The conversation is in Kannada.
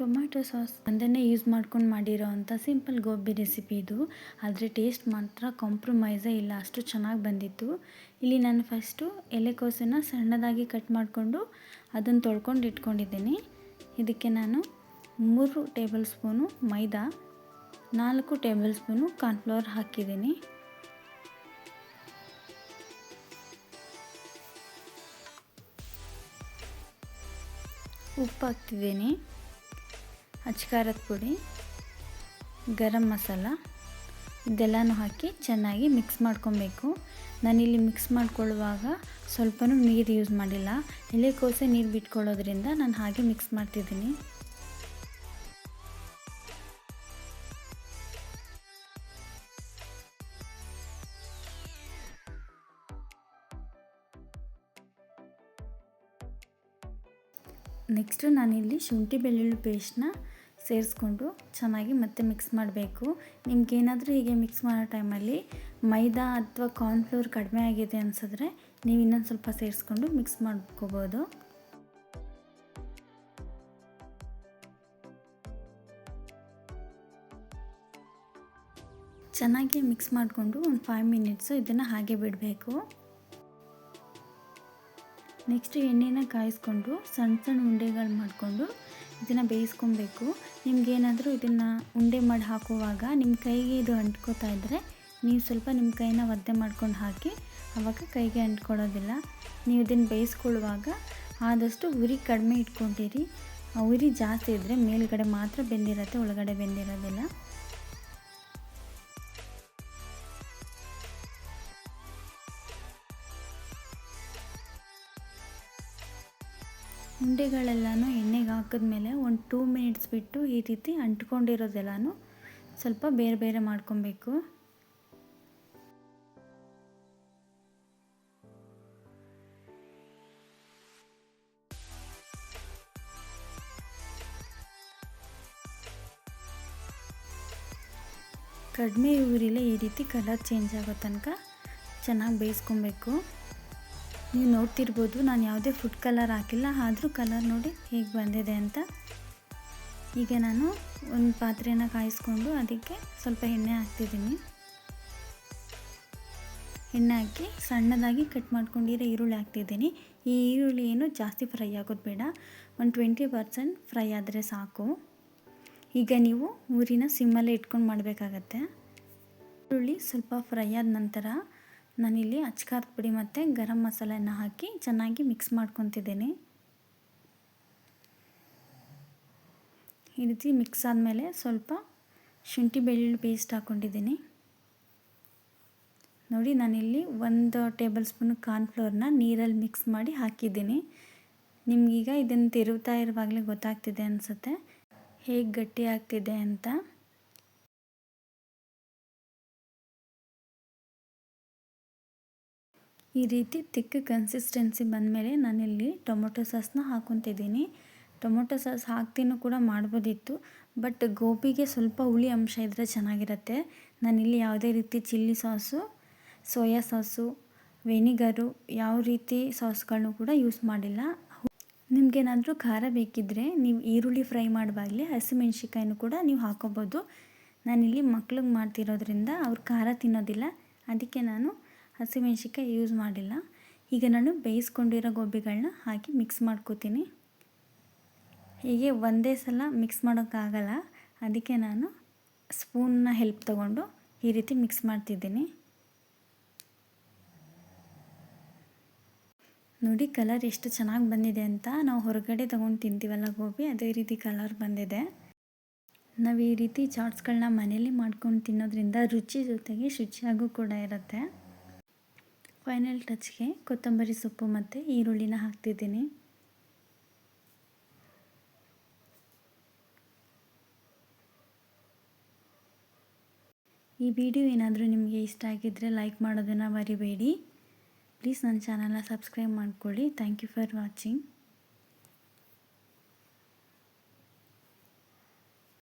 ಟೊಮ್ಯಾಟೊ ಸಾಸ್ ಅದನ್ನೇ ಯೂಸ್ ಮಾಡ್ಕೊಂಡು ಮಾಡಿರೋ ಅಂಥ ಸಿಂಪಲ್ ಗೋಬಿ ರೆಸಿಪಿ ಇದು. ಆದರೆ ಟೇಸ್ಟ್ ಮಾತ್ರ ಕಾಂಪ್ರಮೈಸೇ ಇಲ್ಲ, ಅಷ್ಟು ಚೆನ್ನಾಗಿ ಬಂದಿತ್ತು. ಇಲ್ಲಿ ನಾನು ಫಸ್ಟು ಎಲೆಕೋಸನ್ನು ಸಣ್ಣದಾಗಿ ಕಟ್ ಮಾಡಿಕೊಂಡು ಅದನ್ನು ತೊಳ್ಕೊಂಡು ಇಟ್ಕೊಂಡಿದ್ದೀನಿ. ಇದಕ್ಕೆ ನಾನು ಮೂರು ಟೇಬಲ್ ಸ್ಪೂನು ಮೈದಾ, ನಾಲ್ಕು ಟೇಬಲ್ ಸ್ಪೂನು ಕಾರ್ನ್ಫ್ಲವರ್ ಹಾಕಿದ್ದೀನಿ. ಉಪ್ಪು ಹಾಕ್ತಿದ್ದೀನಿ. ಅಚ್ಕಾರದ ಪುಡಿ, ಗರಂ ಮಸಾಲ, ಇದೆಲ್ಲನೂ ಹಾಕಿ ಚೆನ್ನಾಗಿ ಮಿಕ್ಸ್ ಮಾಡ್ಕೊಬೇಕು. ನಾನಿಲ್ಲಿ ಮಿಕ್ಸ್ ಮಾಡ್ಕೊಳ್ಳುವಾಗ ಸ್ವಲ್ಪನೂ ನೀರು ಯೂಸ್ ಮಾಡಿಲ್ಲ. ಎಲೆಕೋಸೆ ನೀರು ಬಿಟ್ಕೊಳ್ಳೋದ್ರಿಂದ ನಾನು ಹಾಗೆ ಮಿಕ್ಸ್ ಮಾಡ್ತಿದ್ದೀನಿ. ನೆಕ್ಸ್ಟು ನಾನಿಲ್ಲಿ ಶುಂಠಿ ಬೆಳ್ಳುಳ್ಳಿ ಪೇಸ್ಟ್ನ ಸೇರಿಸ್ಕೊಂಡು ಚೆನ್ನಾಗಿ ಮತ್ತೆ ಮಿಕ್ಸ್ ಮಾಡಬೇಕು. ನಿಮ್ಗೇನಾದರೂ ಹೀಗೆ ಮಿಕ್ಸ್ ಮಾಡೋ ಟೈಮಲ್ಲಿ ಮೈದಾ ಅಥವಾ ಕಾರ್ನ್ಫ್ಲೋರ್ ಕಡಿಮೆ ಆಗಿದೆ ಅನಿಸಿದ್ರೆ ನೀವು ಇನ್ನೊಂದು ಸ್ವಲ್ಪ ಸೇರಿಸ್ಕೊಂಡು ಮಿಕ್ಸ್ ಮಾಡ್ಕೋಬೋದು. ಚೆನ್ನಾಗಿ ಮಿಕ್ಸ್ ಮಾಡಿಕೊಂಡು ಒಂದು ಫೈವ್ ಮಿನಿಟ್ಸು ಇದನ್ನು ಹಾಗೆ ಬಿಡಬೇಕು. ನೆಕ್ಸ್ಟ್ ಎಣ್ಣೆನ ಕಾಯಿಸ್ಕೊಂಡು ಸಣ್ಣ ಸಣ್ಣ ಉಂಡೆಗಳು ಮಾಡಿಕೊಂಡು ಇದನ್ನು ಬೇಯಿಸ್ಕೊಬೇಕು. ನಿಮ್ಗೇನಾದರೂ ಇದನ್ನು ಉಂಡೆ ಮಾಡಿ ಹಾಕುವಾಗ ನಿಮ್ಮ ಕೈಗೆ ಇದು ಅಂಟ್ಕೋತಾ ಇದ್ದರೆ ನೀವು ಸ್ವಲ್ಪ ನಿಮ್ಮ ಕೈನ ಒದ್ದೆ ಮಾಡ್ಕೊಂಡು ಹಾಕಿ ಆವಾಗ ಕೈಗೆ ಅಂಟ್ಕೊಳ್ಳೋದಿಲ್ಲ. ನೀವು ಇದನ್ನು ಬೇಯಿಸ್ಕೊಳ್ಳುವಾಗ ಆದಷ್ಟು ಉರಿ ಕಡಿಮೆ ಇಟ್ಕೊಂಡಿರಿ ಉರಿ ಜಾಸ್ತಿ ಇದ್ದರೆ ಮೇಲ್ಗಡೆ ಮಾತ್ರ ಬೆಂದಿರತ್ತೆ, ಒಳಗಡೆ ಬೆಂದಿರೋದಿಲ್ಲ. ಉಂಡೆಗಳೆಲ್ಲನೂ ಎಣ್ಣೆಗೆ ಹಾಕಿದ್ಮೇಲೆ ಒಂದು ಟೂ ಮಿನಿಟ್ಸ್ ಬಿಟ್ಟು ಈ ರೀತಿ ಅಂಟ್ಕೊಂಡಿರೋದೆಲ್ಲನೂ ಸ್ವಲ್ಪ ಬೇರೆ ಬೇರೆ ಮಾಡ್ಕೊಬೇಕು. ಕಡಿಮೆ ಊರಿಲ್ಲ ಈ ರೀತಿ ಕಲರ್ ಚೇಂಜ್ ಆಗೋ ತನಕ ಚೆನ್ನಾಗಿ ಬೇಯಿಸ್ಕೊಬೇಕು. ನೀವು ನೋಡ್ತಿರ್ಬೋದು, ನಾನು ಯಾವುದೇ ಫುಡ್ ಕಲರ್ ಹಾಕಿಲ್ಲ, ಆದರೂ ಕಲರ್ ನೋಡಿ ಹೇಗೆ ಬಂದಿದೆ ಅಂತ. ಈಗ ನಾನು ಒಂದು ಪಾತ್ರೆಯನ್ನು ಕಾಯಿಸ್ಕೊಂಡು ಅದಕ್ಕೆ ಸ್ವಲ್ಪ ಎಣ್ಣೆ ಹಾಕ್ತಿದ್ದೀನಿ. ಎಣ್ಣೆ ಹಾಕಿ ಸಣ್ಣದಾಗಿ ಕಟ್ ಮಾಡ್ಕೊಂಡಿರೋ ಈರುಳ್ಳಿ ಹಾಕ್ತಿದ್ದೀನಿ. ಈ ಈರುಳ್ಳಿ ಏನು ಜಾಸ್ತಿ ಫ್ರೈ ಆಗೋದು ಬೇಡ, ಒಂದು ಟ್ವೆಂಟಿ ಪರ್ಸೆಂಟ್ ಫ್ರೈ ಆದರೆ ಸಾಕು. ಈಗ ನೀವು ಊರಿನ ಸಿಮ್ಮಲ್ಲೇ ಇಟ್ಕೊಂಡು ಮಾಡಬೇಕಾಗತ್ತೆ. ಈರುಳ್ಳಿ ಸ್ವಲ್ಪ ಫ್ರೈ ಆದ ನಂತರ ನಾನಿಲ್ಲಿ ಅಚ್ಕಾರದ ಪುಡಿ ಮತ್ತು ಗರಂ ಮಸಾಲೆನ ಹಾಕಿ ಚೆನ್ನಾಗಿ ಮಿಕ್ಸ್ ಮಾಡ್ಕೊತಿದ್ದೀನಿ. ಈ ರೀತಿ ಮಿಕ್ಸ್ ಆದಮೇಲೆ ಸ್ವಲ್ಪ ಶುಂಠಿ ಬೆಳ್ಳುಳ್ಳಿ ಪೇಸ್ಟ್ ಹಾಕ್ಕೊಂಡಿದ್ದೀನಿ ನೋಡಿ ನಾನಿಲ್ಲಿ ಒಂದು ಟೇಬಲ್ ಸ್ಪೂನ್ ಕಾರ್ನ್ಫ್ಲೋರ್ನ ನೀರಲ್ಲಿ ಮಿಕ್ಸ್ ಮಾಡಿ ಹಾಕಿದ್ದೀನಿ. ನಿಮಗೀಗ ಇದನ್ನು ತಿರುಗ್ತಾ ಇರುವಾಗಲೇ ಗೊತ್ತಾಗ್ತಿದೆ ಅನಿಸುತ್ತೆ. ಹೇಗೆ ಗಟ್ಟಿ ಆಗ್ತಿದೆ ಅಂತ. ಈ ರೀತಿ ತಿಕ್ಕ ಕನ್ಸಿಸ್ಟೆನ್ಸಿ ಬಂದಮೇಲೆ ನಾನಿಲ್ಲಿ ಟೊಮೊಟೊ ಸಾಸ್ನ ಹಾಕೊತಿದ್ದೀನಿ ಟೊಮೊಟೊ ಸಾಸ್ ಹಾಕ್ತಿನೂ ಕೂಡ ಮಾಡ್ಬೋದಿತ್ತು ಬಟ್ ಗೋಬಿಗೆ ಸ್ವಲ್ಪ ಹುಳಿ ಅಂಶ ಇದ್ದರೆ ಚೆನ್ನಾಗಿರುತ್ತೆ. ನಾನಿಲ್ಲಿ ಯಾವುದೇ ರೀತಿ chilli sauce, soya sauce, vinegar ಯಾವ ರೀತಿ ಸಾಸ್ಗಳನ್ನೂ ಕೂಡ ಯೂಸ್ ಮಾಡಿಲ್ಲ. ನಿಮಗೇನಾದರೂ ಖಾರ ಬೇಕಿದ್ದರೆ ನೀವು ಈರುಳ್ಳಿ ಫ್ರೈ ಮಾಡುವಾಗಲೇ ಹಸಿಮೆಣ್ಸಿಕಾಯಿನೂ ಕೂಡ ನೀವು ಹಾಕೋಬೋದು. ನಾನಿಲ್ಲಿ ಮಕ್ಳಿಗೆ ಮಾಡ್ತಿರೋದ್ರಿಂದ ಅವ್ರು ಖಾರ ತಿನ್ನೋದಿಲ್ಲ, ಅದಕ್ಕೆ ನಾನು ಹಸಿಮೆಣ್ಸಿಕಾಯಿ ಯೂಸ್ ಮಾಡಿಲ್ಲ. ಈಗ ನಾನು ಬೇಯಿಸ್ಕೊಂಡಿರೋ ಗೋಬಿಗಳನ್ನ ಹಾಕಿ ಮಿಕ್ಸ್ ಮಾಡ್ಕೋತೀನಿ. ಹೀಗೆ ಒಂದೇ ಸಲ ಮಿಕ್ಸ್ ಮಾಡೋಕ್ಕಾಗಲ್ಲ. ಅದಕ್ಕೆ ನಾನು ಸ್ಪೂನ್ನ ಹೆಲ್ಪ್ ತಗೊಂಡು ಈ ರೀತಿ ಮಿಕ್ಸ್ ಮಾಡ್ತಿದ್ದೀನಿ. ನೋಡಿ ಕಲರ್ ಎಷ್ಟು ಚೆನ್ನಾಗಿ ಬಂದಿದೆ ಅಂತ. ನಾವು ಹೊರಗಡೆ ತೊಗೊಂಡು ತಿಂತೀವಲ್ಲ ಗೋಬಿ, ಅದೇ ರೀತಿ ಕಲರ್ ಬಂದಿದೆ. ನಾವು ಈ ರೀತಿ ಚಾಟ್ಸ್ಗಳನ್ನ ಮನೇಲಿ ಮಾಡ್ಕೊಂಡು ತಿನ್ನೋದ್ರಿಂದ ರುಚಿ ಜೊತೆಗೆ ಶುಚಿಯಾಗೂ ಕೂಡ ಇರುತ್ತೆ. ಫೈನಲ್ ಟಚ್ಗೆ ಕೊತ್ತಂಬರಿ ಸೊಪ್ಪು ಮತ್ತು ಈರುಳ್ಳಿನ ಹಾಕ್ತಿದ್ದೀನಿ. ಈ ವಿಡಿಯೋ ಏನಾದರೂ ನಿಮಗೆ ಇಷ್ಟ ಆಗಿದ್ದರೆ ಲೈಕ್ ಮಾಡೋದನ್ನು ಮರಿಬೇಡಿ. ಪ್ಲೀಸ್ ನನ್ನ ಚಾನಲ್ನ ಸಬ್ಸ್ಕ್ರೈಬ್ ಮಾಡ್ಕೊಳ್ಳಿ. Thank you for watching.